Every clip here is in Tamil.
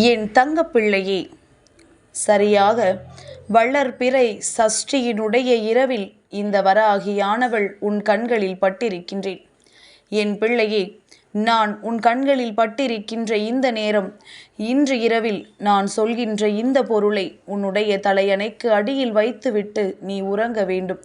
என் தங்கப்பிள்ளையே. சரியாக வள்ளற்பிறை சஷ்டியினுடைய இரவில் இந்த வராகியானவள் உன் கண்களில் பட்டிருக்கின்றேன். என் பிள்ளையே நான் உன் கண்களில் பட்டிருக்கின்ற இந்த நேரம் இன்று இரவில் நான் சொல்கின்ற இந்த பொருளை உன்னுடைய தலையணைக்கு அடியில் வைத்துவிட்டு நீ உறங்க வேண்டும்.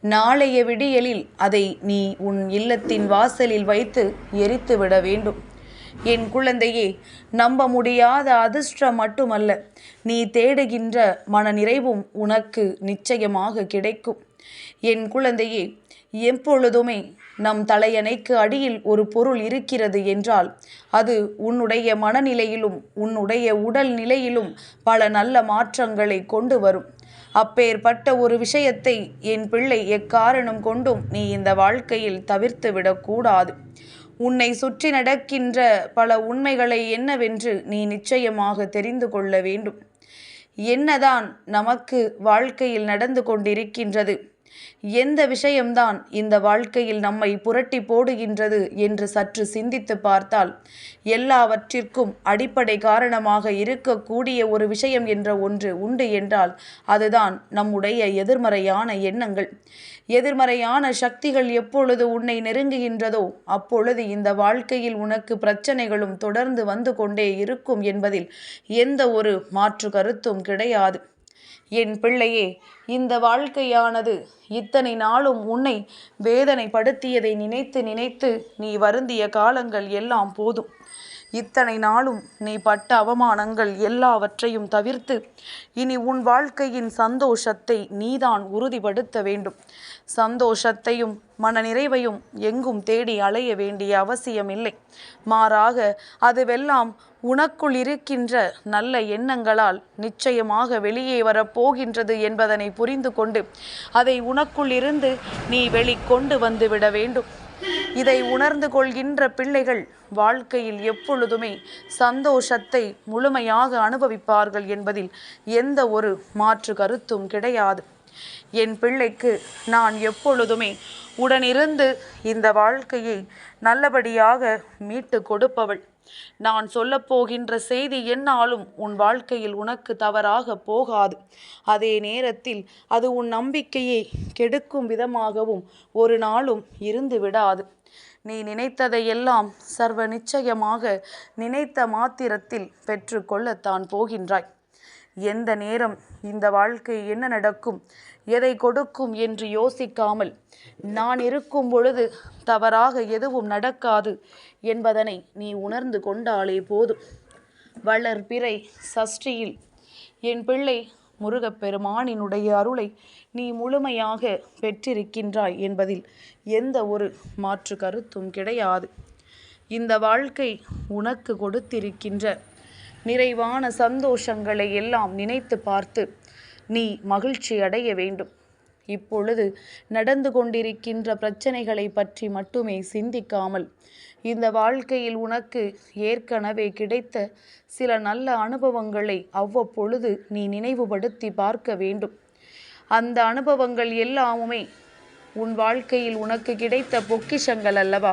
நாளைய விடியலில் அதை நீ உன் இல்லத்தின் வாசலில் வைத்து எரித்து விட வேண்டும். என் குழந்தையே நம்ப முடியாத அதிர்ஷ்டம் மட்டுமல்ல நீ தேடுகின்ற மன நிறைவும் உனக்கு நிச்சயமாக கிடைக்கும். என் குழந்தையே எப்பொழுதுமே நம் தலையணைக்கு அடியில் ஒரு பொருள் இருக்கிறது என்றால் அது உன்னுடைய மனநிலையிலும் உன்னுடைய உடல் நிலையிலும் பல நல்ல மாற்றங்களை கொண்டு வரும். அப்பேற்பட்ட ஒரு விஷயத்தை என் பிள்ளை எக்காரணம் கொண்டும் நீ இந்த வாழ்க்கையில் தவிர்த்து விடக்கூடாது உன்னை சுற்றி நடக்கின்ற பல உண்மைகளை என்னவென்று நீ நிச்சயமாக தெரிந்து கொள்ள வேண்டும். என்னதான் நமக்கு வாழ்க்கையில் நடந்து கொண்டிருக்கின்றது. எந்த விஷயம்தான் இந்த வாழ்க்கையில் நம்மை புரட்டி போடுகின்றது என்று சற்று சிந்தித்து பார்த்தால் எல்லாவற்றிற்கும் அடிப்படை காரணமாக இருக்கக்கூடிய ஒரு விஷயம் என்ற ஒன்று உண்டு என்றால் அதுதான் நம்முடைய எதிர்மறையான எண்ணங்கள். எதிர்மறையான சக்திகள் எப்பொழுது உன்னை நெருங்குகின்றதோ அப்பொழுது இந்த வாழ்க்கையில் உனக்கு பிரச்சனைகளும் தொடர்ந்து வந்து கொண்டே இருக்கும் என்பதில் எந்த ஒரு மாற்று கருத்தும் கிடையாது. என் பிள்ளையே இந்த வாழ்க்கையானது இத்தனை நாளும் உன்னை வேதனைப்படுத்தியதை நினைத்து நினைத்து நீ வருந்திய காலங்கள் எல்லாம் போதும். இத்தனை நாளும் நீ பட்ட அவமானங்கள் எல்லாவற்றையும் தவிர்த்து இனி உன் வாழ்க்கையின் சந்தோஷத்தை நீதான் உறுதிப்படுத்த வேண்டும். சந்தோஷத்தையும் மன நிறைவையும் எங்கும் தேடி அலைய வேண்டிய அவசியமில்லை. மாறாக அதுவெல்லாம் உனக்குள் இருக்கின்ற நல்ல எண்ணங்களால் நிச்சயமாக வெளியே வரப்போகின்றது என்பதனை புரிந்து கொண்டு அதை உனக்குள் இருந்து நீ வெளிக்கொண்டு வந்து விட வேண்டும். இதை உணர்ந்து கொள்கின்ற பிள்ளைகள் வாழ்க்கையில் எப்பொழுதுமே சந்தோஷத்தை முழுமையாக அனுபவிப்பார்கள் என்பதில் எந்த ஒரு மாற்று கருத்தும் கிடையாது. என் பிள்ளைக்கு நான் எப்பொழுதுமே உடனிருந்து இந்த வாழ்க்கையை நல்லபடியாக மீட்டு கொடுப்பவள். நான் சொல்லப்போகின்ற செய்தி என்னாலும் உன் வாழ்க்கையில் உனக்கு தவறாக போகாது. அதே நேரத்தில் அது உன் நம்பிக்கையை கெடுக்கும் விதமாகவும் ஒரு நாளும் இருந்து விடாது. நீ நினைத்ததையெல்லாம் சர்வ நிச்சயமாக நினைத்த மாத்திரத்தில் பெற்றுக்கொள்ளத்தான் போகின்றாய். எந்த நேரம் இந்த வாழ்க்கை என்ன நடக்கும் எதை கொடுக்கும் என்று யோசிக்காமல் நான் இருக்கும் பொழுது தவறாக எதுவும் நடக்காது என்பதனை நீ உணர்ந்து கொண்டாலே போதும். வளர்பிறை சஷ்டியில் என் பிள்ளை முருகப்பெருமானினுடைய அருளை நீ முழுமையாக பெற்றிருக்கின்றாய் என்பதில் எந்த ஒரு மாற்று கருத்தும் கிடையாது. இந்த வாழ்க்கை உனக்கு கொடுத்திருக்கின்ற நிறைவான சந்தோஷங்களை எல்லாம் நினைத்து பார்த்து நீ மகிழ்ச்சி அடைய வேண்டும். இப்பொழுது நடந்து கொண்டிருக்கின்ற பிரச்சனைகளை பற்றி மட்டுமே சிந்திக்காமல் இந்த வாழ்க்கையில் உனக்கு ஏற்கனவே கிடைத்த சில நல்ல அனுபவங்களை அவ்வப்பொழுது நீ நினைவுபடுத்தி பார்க்க வேண்டும். அந்த அனுபவங்கள் எல்லாமுமே உன் வாழ்க்கையில் உனக்கு கிடைத்த பொக்கிஷங்கள் அல்லவா?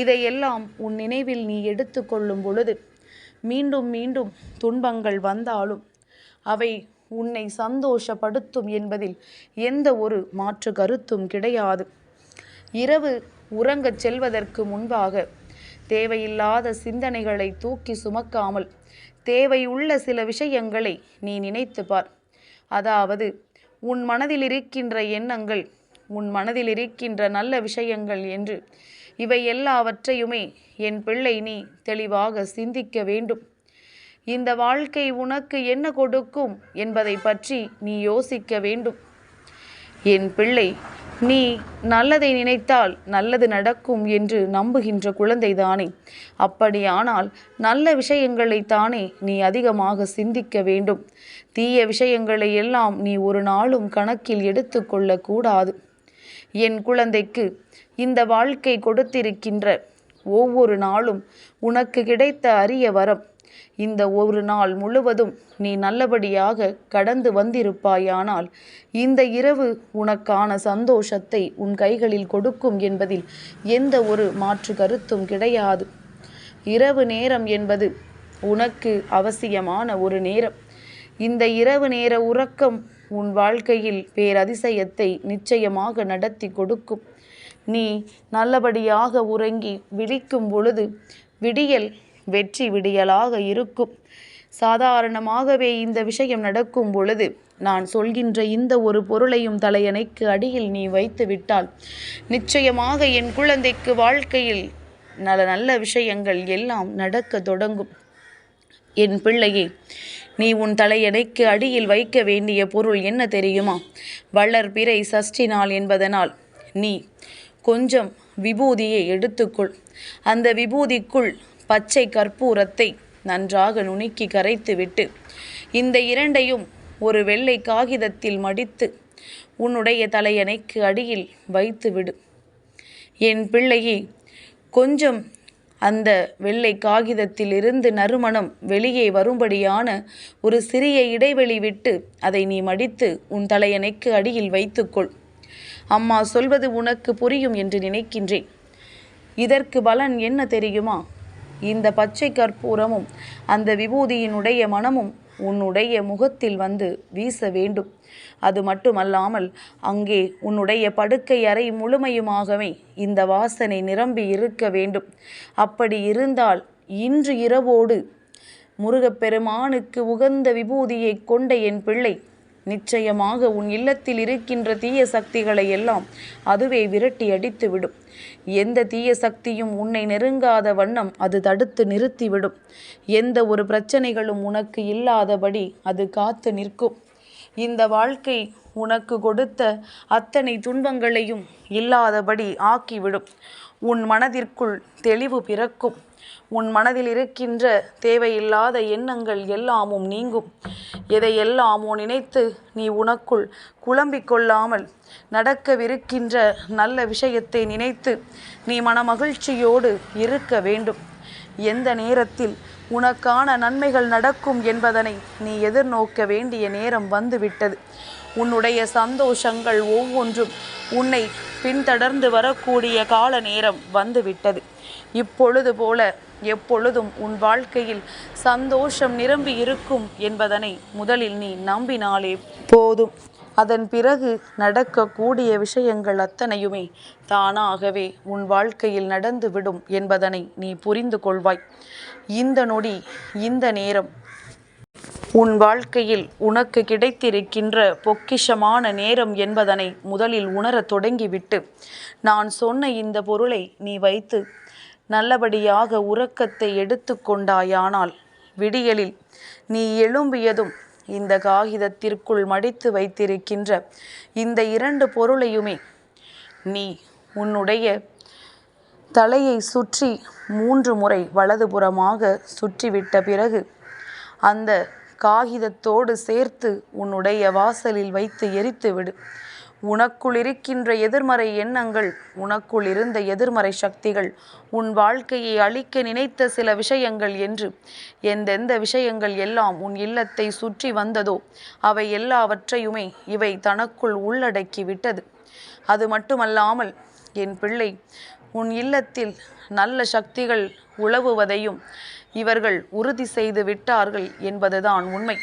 இதையெல்லாம் உன் நினைவில் நீ எடுத்துக்கொள்ளும் பொழுது மீண்டும் மீண்டும் துன்பங்கள் வந்தாலும் அவை உன்னை சந்தோஷப்படுத்தும் என்பதில் எந்த ஒரு மாற்று கருத்தும் கிடையாது. இரவு உறங்கச் செல்வதற்கு முன்பாக தேவையில்லாத சிந்தனைகளை தூக்கி சுமக்காமல் தேவையுள்ள சில விஷயங்களை நீ நினைத்து பார். அதாவது உன் மனதில் இருக்கின்ற எண்ணங்கள் உன் மனதில் இருக்கின்ற நல்ல விஷயங்கள் என்று இவை எல்லாவற்றையுமே என் பிள்ளை நீ தெளிவாக சிந்திக்க வேண்டும். இந்த வாழ்க்கை உனக்கு என்ன கொடுக்கும் என்பதை பற்றி நீ யோசிக்க வேண்டும். என் பிள்ளை நீ நல்லதை நினைத்தால் நல்லது நடக்கும் என்று நம்புகின்ற குழந்தைதானே. அப்படியானால் நல்ல விஷயங்களை தானே நீ அதிகமாக சிந்திக்க வேண்டும். தீய விஷயங்களை எல்லாம் நீ ஒரு நாளும் கணக்கில் எடுத்துக்கொள்ளக்கூடாது என் குழந்தைக்கு இந்த வாழ்க்கை கொடுத்திருக்கின்ற ஒவ்வொரு நாளும் உனக்கு கிடைத்த அரிய வரம். இந்த ஒரு நாள் முழுவதும் நீ நல்லபடியாக கடந்து வந்திருப்பாயானால் இந்த இரவு உனக்கான சந்தோஷத்தை உன் கைகளில் கொடுக்கும் என்பதில் எந்த ஒரு மாற்று கருத்தும் கிடையாது. இரவு நேரம் என்பது உனக்கு அவசியமான ஒரு நேரம். இந்த இரவு நேர உறக்கம் உன் வாழ்க்கையில் பேரதிசயத்தை நிச்சயமாக நடத்தி கொடுக்கும். நீ நல்லபடியாக உறங்கி விழிக்கும் பொழுது விடியல் வெற்றி விடியலாக இருக்கும். சாதாரணமாகவே இந்த விஷயம் நடக்கும் பொழுது நான் சொல்கின்ற இந்த ஒரு பொருளையும் தலையணைக்கு அடியில் நீ வைத்து விட்டால் நிச்சயமாக என் குழந்தைக்கு வாழ்க்கையில் நல்ல நல்ல விஷயங்கள் எல்லாம் நடக்க தொடங்கும். என் பிள்ளையே நீ உன் தலையணைக்கு அடியில் வைக்க வேண்டிய பொருள் என்ன தெரியுமா? வளர்பிறை சஷ்டி நாள் என்பதனால் நீ கொஞ்சம் விபூதியை எடுத்துக்கொள். அந்த விபூதிக்குள் பச்சை கற்பூரத்தை நன்றாக நுணுக்கி கரைத்துவிட்டு இந்த இரண்டையும் ஒரு வெள்ளை காகிதத்தில் மடித்து உன்னுடைய தலையணைக்கு அடியில் வைத்துவிடு. என் பிள்ளையே கொஞ்சம் அந்த வெள்ளை காகிதத்தில் இருந்து நறுமணம் வெளியே வரும்படியான ஒரு சிறிய இடைவெளி விட்டு அதை நீ மடித்து உன் தலையணைக்கு அடியில் வைத்துக்கொள். அம்மா சொல்வது உனக்கு புரியும் என்று நினைக்கின்றேன். இதற்கு பலன் என்ன தெரியுமா? இந்த பச்சை கற்பூரமும் அந்த விபூதியினுடைய மனமும் உன்னுடைய முகத்தில் வந்து வீச வேண்டும். அது மட்டுமல்லாமல் அங்கே உன்னுடைய படுக்கை அறை முழுமையுமாகவே இந்த வாசனை நிரம்பி இருக்க வேண்டும். அப்படி இருந்தால் இன்று இரவோடு முருகப்பெருமானுக்கு உகந்த விபூதியை கொண்ட என் பிள்ளை நிச்சயமாக உன் இல்லத்தில் இருக்கின்ற தீய சக்திகளை எல்லாம் அதுவே விரட்டி அடித்துவிடும். எந்த தீய சக்தியும் உன்னை நெருங்காத வண்ணம் அது தடுத்து நிறுத்திவிடும். எந்த ஒரு பிரச்சனைகளும் உனக்கு இல்லாதபடி அது காத்து நிற்கும். இந்த வாழ்க்கை உனக்கு கொடுத்த அத்தனை துன்பங்களையும் இல்லாதபடி ஆக்கிவிடும். உன் மனதிற்குள் தெளிவு பிறக்கும். உன் மனதில் இருக்கின்ற தேவையில்லாத எண்ணங்கள் எல்லாமும் நீங்கும். எதையெல்லாமோ நினைத்து நீ உனக்குள் குழம்பிக் கொள்ளாமல் நடக்கவிருக்கின்ற நல்ல விஷயத்தை நினைத்து நீ மனமகிழ்ச்சியோடு இருக்க வேண்டும். எந்த நேரத்தில் உனக்கான நன்மைகள் நடக்கும் என்பதனை நீ எதிர்நோக்க வேண்டிய நேரம் வந்துவிட்டது. உன்னுடைய சந்தோஷங்கள் ஒவ்வொன்றும் உன்னை பின்தொடர்ந்து வரக்கூடிய கால நேரம் வந்துவிட்டது. இப்பொழுது போல எப்பொழுதும் உன் வாழ்க்கையில் சந்தோஷம் நிரம்பி இருக்கும் என்பதனை முதலில் நீ நம்பினாலே போதும். அதன் பிறகு நடக்கக்கூடிய விஷயங்கள் அத்தனையுமே தானாகவே உன் வாழ்க்கையில் நடந்துவிடும் என்பதனை நீ புரிந்து கொள்வாய். இந்த நொடி இந்த நேரம் உன் வாழ்க்கையில் உனக்கு கிடைத்திருக்கின்ற பொக்கிஷமான நேரம் என்பதனை முதலில் உணரத் தொடங்கிவிட்டு நான் சொன்ன இந்த பொருளை நீ வைத்து நல்லபடியாக உறக்கத்தை எடுத்து கொண்டாயானால் விடியலில் நீ எழும்பியதும் இந்த காகிதத்திற்குள் மடித்து வைத்திருக்கின்ற இந்த இரண்டு பொருளையுமே நீ உன்னுடைய தலையை சுற்றி மூன்று முறை வலதுபுறமாக சுற்றிவிட்ட பிறகு அந்த காகிதத்தோடு சேர்த்து உன்னுடைய வாசலில் வைத்து எரித்துவிடு. உனக்குள் இருக்கின்ற எதிர்மறை எண்ணங்கள் உனக்குள் இருந்த எதிர்மறை சக்திகள் உன் வாழ்க்கையை அழிக்க நினைத்த சில விஷயங்கள் என்று. எந்தெந்த விஷயங்கள் எல்லாம் உன் இல்லத்தை சுற்றி வந்ததோ அவை எல்லாவற்றையுமே இவை தனக்குள் உள்ளடக்கி விட்டது அது மட்டுமல்லாமல் என் பிள்ளை உன் இல்லத்தில் நல்ல சக்திகள் உழவுவதையும் இவர்கள் உறுதி செய்து விட்டார்கள் என்பதுதான் உண்மை.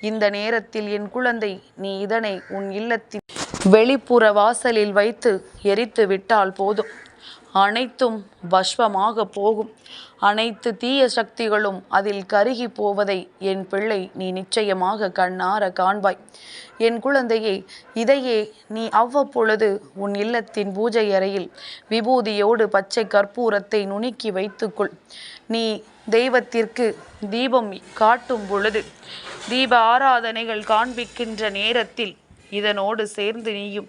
இந்த நேரத்தில் என் குழந்தை நீ இதனை உன் இல்லத்தின் வெளிப்புற வாசலில் வைத்து எரித்து விட்டால் போதும். அனைத்தும் பஷ்பமாக போகும். அனைத்து தீய சக்திகளும் அதில் கருகி போவதை என் பிள்ளை நீ நிச்சயமாக கண்ணார காண்பாய். என் குழந்தையே இதையே நீ அவ்வப்பொழுது உன் இல்லத்தின் பூஜை அறையில் விபூதியோடு பச்சை கற்பூரத்தை நுணுக்கி வைத்துக்கொள். நீ தெய்வத்திற்கு தீபம் காட்டும் பொழுது தீப ஆராதனைகள் காண்பிக்கின்ற நேரத்தில் இதனோடு சேர்ந்து நீயும்.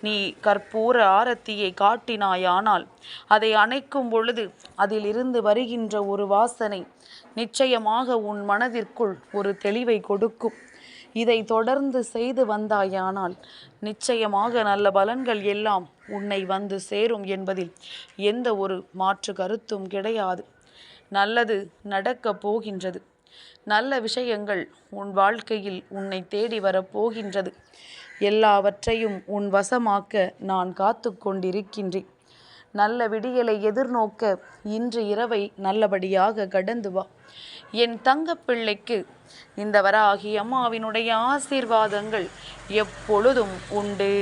நீ கற்பூர ஆரத்தியை காட்டினாயானால் அதை அணைக்கும் பொழுது அதிலிருந்து வருகின்ற ஒரு வாசனை நிச்சயமாக உன் மனதிற்குள் ஒரு தெளிவை கொடுக்கும். இதை தொடர்ந்து செய்து வந்தாயானால் நிச்சயமாக நல்ல பலன்கள் எல்லாம் உன்னை வந்து சேரும் என்பதில் எந்த ஒரு மாற்று கருத்தும் கிடையாது. நல்லது நடக்கப் போகின்றது. நல்ல விஷயங்கள் உன் வாழ்க்கையில் உன்னை தேடி வரப்போகின்றது. எல்லாவற்றையும் உன் வசமாக்க நான் காத்து கொண்டிருக்கின்றேன். நல்ல விடியலை எதிர்நோக்க இன்று இரவை நல்லபடியாக கடந்து வா. என் தங்கப்பிள்ளைக்கு இந்த வராகி அம்மாவினுடைய ஆசீர்வாதங்கள் எப்பொழுதும் உண்டு.